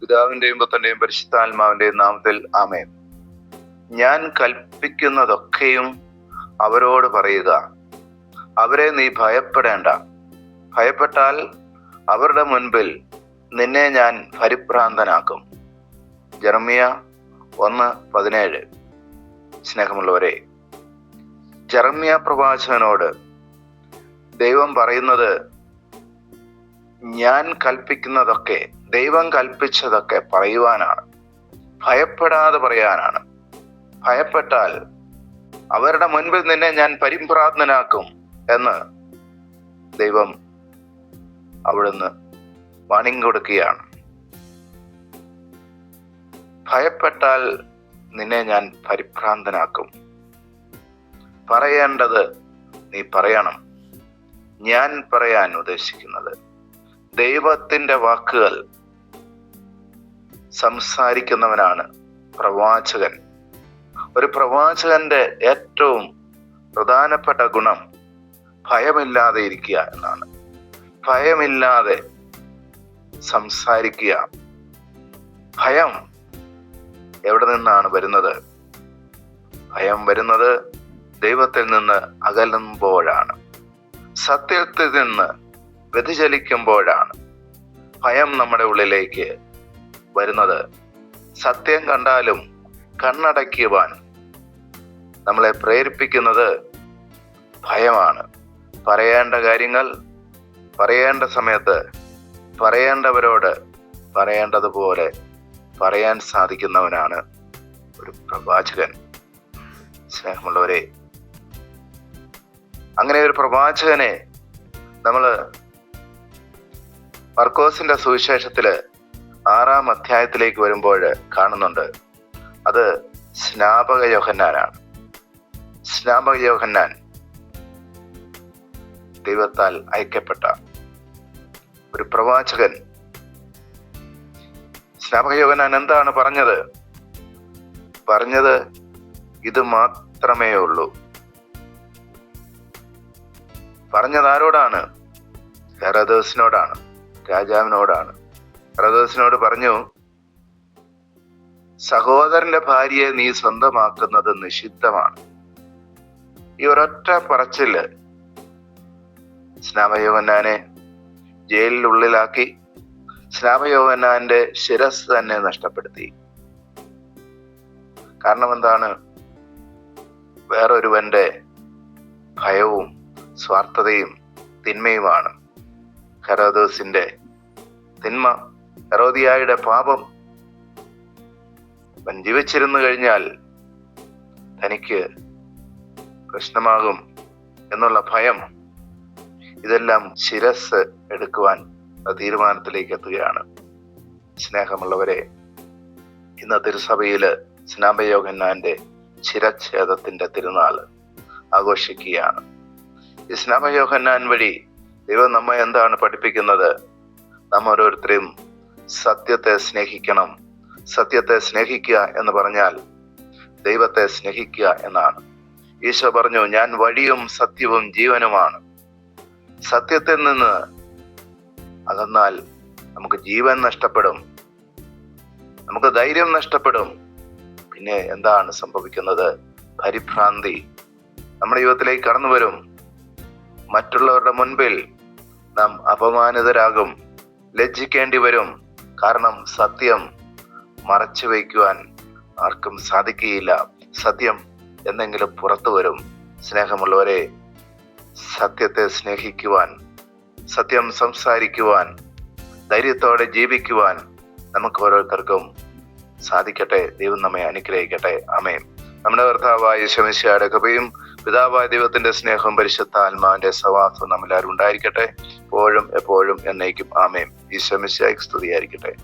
പിതാവിന്റെയും പുത്രന്റെയും പരിശുദ്ധാത്മാവിന്റെയും നാമത്തിൽ ആമേൻ. ഞാൻ കൽപ്പിക്കുന്നതൊക്കെയും അവരോട് പറയുക. അവരെ നീ ഭയപ്പെടേണ്ട. ഭയപ്പെട്ടാൽ അവരുടെ മുൻപിൽ നിന്നെ ഞാൻ പരിഭ്രാന്തനാക്കും. ജർമിയ ഒന്ന് പതിനേഴ്. സ്നേഹമുള്ളവരെ ജർമിയ പ്രവാചകനോട് ദൈവം പറയുന്നത് ഞാൻ കൽപ്പിക്കുന്നതൊക്കെ ദൈവം കൽപ്പിച്ചതൊക്കെ പറയുവാനാണ്. ഭയപ്പെടാതെ പറയാനാണ്. ഭയപ്പെട്ടാൽ അവരുടെ മുൻപിൽ നിന്നെ ഞാൻ പരിഭ്രാന്തനാക്കും എന്ന് ദൈവം അവിടുന്ന് വാണിംഗ് കൊടുക്കുകയാണ്. ഭയപ്പെട്ടാൽ നിന്നെ ഞാൻ പരിഭ്രാന്തനാക്കും. പറയേണ്ടത് നീ പറയണം. ഞാൻ പറയാൻ ഉദ്ദേശിക്കുന്നത് ദൈവത്തിന്റെ വാക്കുകൾ സംസാരിക്കുന്നവനാണ് പ്രവാചകൻ. ഒരു പ്രവാചകന്റെ ഏറ്റവും പ്രധാനപ്പെട്ട ഗുണം ഭയമില്ലാതെ ഇരിക്കുക എന്നാണ്. ഭയമില്ലാതെ സംസാരിക്കുക. ഭയം എവിടെ നിന്നാണ് വരുന്നത്? ഭയം വരുന്നത് ദൈവത്തിൽ നിന്ന് അകലുമ്പോഴാണ്. സത്യത്തിൽ നിന്ന് വ്യതിചലിക്കുമ്പോഴാണ് ഭയം നമ്മുടെ ഉള്ളിലേക്ക് വരുന്നത്. സത്യം കണ്ടാലും കണ്ണടയ്ക്കുവാൻ നമ്മളെ പ്രേരിപ്പിക്കുന്നത് ഭയമാണ്. പറയേണ്ട കാര്യങ്ങൾ പറയേണ്ട സമയത്ത് പറയേണ്ടവരോട് പറയേണ്ടതുപോലെ പറയാൻ സാധിക്കുന്നവനാണ് ഒരു പ്രവാചകൻ. സ്നേഹമുള്ളവരെ അങ്ങനെ ഒരു പ്രവാചകനെ നമ്മൾ മർക്കോസിന്റെ സുവിശേഷത്തിൽ ആറാം അധ്യായത്തിലേക്ക് വരുമ്പോൾ കാണുന്നുണ്ട്. അത് സ്നാപക യോഹന്നാനാണ്. സ്നാപക യോഹന്നാൻ ദൈവത്താൽ അയക്കപ്പെട്ട ഒരു പ്രവാചകൻ. സ്നാപക യോഹന്നാൻ എന്താണ് പറഞ്ഞത്? പറഞ്ഞത് ഇത് മാത്രമേ ഉള്ളൂ. പറഞ്ഞത് ആരോടാണ്? ഹെറദോസിനോടാണ്. രാജാവിനോടാണ്. ഹെറദോസിനോട് പറഞ്ഞു സഹോദരന്റെ ഭാര്യയെ നീ സ്വന്തമാക്കുന്നത് നിഷിദ്ധമാണ്. ഈ ഒരൊറ്റ പറച്ചിൽ സ്നാമയോഹന്നാനെ ജയിലിനുള്ളിലാക്കി സ്നാമയോഹന്നാന്റെ ശിരസ് തന്നെ നഷ്ടപ്പെടുത്തി. കാരണം എന്താണ്? വേറൊരുവന്റെ ഭയവും സ്വാർത്ഥതയും തിന്മയുമാണ്. ഹെറോദോസിന്റെ തിന്മ ഹെറോദിയായുടെ പാപം അവൻ ജീവിച്ചിരുന്നു കഴിഞ്ഞാൽ തനിക്ക് പ്രശ്നമാകും എന്നുള്ള ഭയം ഇതെല്ലാം ശിരസ് എടുക്കുവാൻ തീരുമാനത്തിലേക്ക് എത്തുകയാണ്. സ്നേഹമുള്ളവരെ ഇന്ന് തിരുസഭയിൽ സ്നാപയോഗന്നാന്റെ ശിരച്ഛേദത്തിന്റെ തിരുനാൾ ആഘോഷിക്കുകയാണ്. ഈ സ്നാപയോഗന്നാൻ വഴി ദൈവം നമ്മെ എന്താണ് പഠിപ്പിക്കുന്നത്? നമ്മൾ ഓരോരുത്തരെയും സത്യത്തെ സ്നേഹിക്കണം. സത്യത്തെ സ്നേഹിക്കുക എന്ന് പറഞ്ഞാൽ ദൈവത്തെ സ്നേഹിക്കുക എന്നാണ്. ഈശോ പറഞ്ഞു ഞാൻ വഴിയും സത്യവും ജീവനുമാണ്. സത്യത്തിൽ നിന്ന് അകന്നാൽ നമുക്ക് ജീവൻ നഷ്ടപ്പെടും. നമുക്ക് ധൈര്യം നഷ്ടപ്പെടും. പിന്നെ എന്താണ് സംഭവിക്കുന്നത്? പരിഭ്രാന്തി. നമ്മുടെ ജീവിതത്തിലേക്ക് കടന്നു വരും മറ്റുള്ളവരുടെ മുൻപിൽ നാം അപമാനിതരാകും. ലജ്ജിക്കേണ്ടി വരും. കാരണം സത്യം മറച്ചു വയ്ക്കുവാൻ ആർക്കും സാധിക്കുകയില്ല. സത്യം എന്തെങ്കിലും പുറത്തു വരും. സ്നേഹമുള്ളവരെ സത്യത്തെ സ്നേഹിക്കുവാൻ സത്യം സംസാരിക്കുവാൻ ധൈര്യത്തോടെ ജീവിക്കുവാൻ നമുക്ക് ഓരോരുത്തർക്കും സാധിക്കട്ടെ. ദൈവം നമ്മെ അനുഗ്രഹിക്കട്ടെ. അമേ നമ്മുടെ കർത്താവായ ശമിശയുടെ കൃപയും പിതാവായ ദൈവത്തിന്റെ സ്നേഹം പരിശുദ്ധ ആത്മാവിന്റെ സവാസം നമ്മളാരും ഉണ്ടായിരിക്കട്ടെ. എപ്പോഴും എപ്പോഴും എന്നേക്കും. ആമേൻ. ഈ ശമിശയ്ക്ക് സ്തുതിയായിരിക്കട്ടെ.